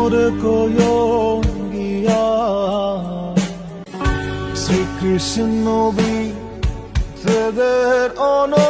কৃষ্ণর কয়ঙ্গিয়া শ্রীকৃষ্ণ বিদের অনলে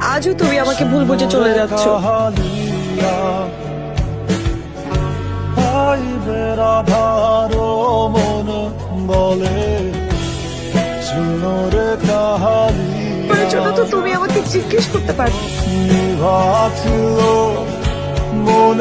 আজও তুমি আমাকে ভুল বুঝে চলে যাচ্ছ। মন বলে। শুনরে প্রয়োজন তো তুমি আমাকে জিজ্ঞেস করতে পারো। আগুন